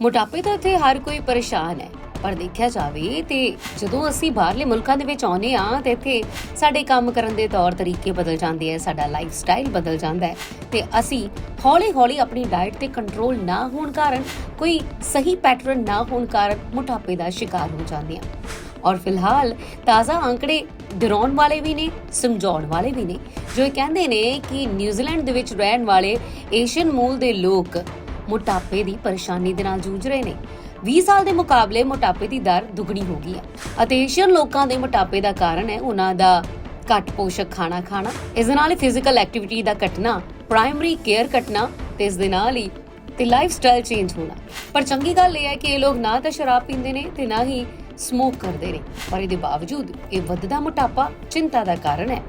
ਮੋਟਾਪੇ ਤੋਂ ਇੱਥੇ ਹਰ ਕੋਈ ਪਰੇਸ਼ਾਨ ਹੈ। ਪਰ ਦੇਖਿਆ ਜਾਵੇ ਤੇ ਜਦੋਂ ਅਸੀਂ ਬਾਹਰਲੇ ਮੁਲਕਾਂ ਦੇ ਵਿੱਚ ਆਉਂਦੇ ਆ ਤੇ ਇੱਥੇ ਸਾਡੇ ਕੰਮ ਕਰਨ ਦੇ ਤੌਰ ਤਰੀਕੇ ਬਦਲ ਜਾਂਦੇ ਆ, ਸਾਡਾ ਲਾਈਫ ਸਟਾਈਲ ਬਦਲ ਜਾਂਦਾ ਹੈ ਤੇ ਅਸੀਂ ਹੌਲੀ-ਹੌਲੀ ਆਪਣੀ ਡਾਈਟ ਤੇ ਕੰਟਰੋਲ ਨਾ ਹੋਣ ਕਾਰਨ, ਕੋਈ ਸਹੀ ਪੈਟਰਨ ਨਾ ਹੋਣ ਕਾਰਨ ਮੋਟਾਪੇ ਦਾ ਸ਼ਿਕਾਰ ਹੋ ਜਾਂਦੇ ਆ ਔਰ ਫਿਲਹਾਲ ਤਾਜ਼ਾ ਅੰਕੜੇ ਡਰਾਉਣ ਵਾਲੇ ਵੀ ਨੇ, ਸਮਝਾਉਣ ਵਾਲੇ ਵੀ ਨੇ, ਜੋ ਇਹ ਕਹਿੰਦੇ ਨੇ ਕਿ ਨਿਊਜ਼ੀਲੈਂਡ ਦੇ ਵਿੱਚ ਰਹਿਣ ਵਾਲੇ ਏਸ਼ੀਅਨ ਮੂਲ ਦੇ ਲੋਕ ਮੋਟਾਪੇ ਦੀ ਪਰੇਸ਼ਾਨੀ ਦੇ ਨਾਲ ਜੂਝ ਰਹੇ ਨੇ। 20 ਸਾਲ ਦੇ ਮੁਕਾਬਲੇ ਮੋਟਾਪੇ ਦੀ ਦਰ ਦੁੱਗਣੀ ਹੋ ਗਈ ਹੈ ਅਤੇ ਏਸ਼ੀਅਨ ਲੋਕਾਂ ਦੇ ਮੋਟਾਪੇ ਦਾ ਕਾਰਨ ਹੈ ਉਹਨਾਂ ਦਾ ਘੱਟ ਪੋਸ਼ਕ ਖਾਣਾ ਖਾਣਾ। ਇਸ ਦੇ ਨਾਲ ਹੀ ਫਿਜ਼ੀਕਲ ਐਕਟੀਵਿਟੀ ਦਾ ਘਟਣਾ ਪ੍ਰਾਇਮਰੀ ਕੇਅਰ ਘਟਣਾ ਤੇ ਇਸ ਦੇ ਨਾਲ ਹੀ ਤੇ ਲਾਈਫ ਸਟਾਈਲ ਚੇਂਜ ਹੋਣਾ। ਪਰ ਚੰਗੀ ਗੱਲ ਇਹ ਹੈ ਕਿ ਇਹ ਲੋਕ ਨਾ ਤਾਂ ਸ਼ਰਾਬ ਪੀਂਦੇ ਨੇ ਤੇ ਨਾ ਹੀ ਸਮੋਕ ਕਰਦੇ ਨੇ। ਪਰ ਇਹਦੇ ਬਾਵਜੂਦ ਇਹ ਵੱਧਦਾ ਮੋਟਾਪਾ ਚਿੰਤਾ ਦਾ ਕਾਰਨ ਹੈ।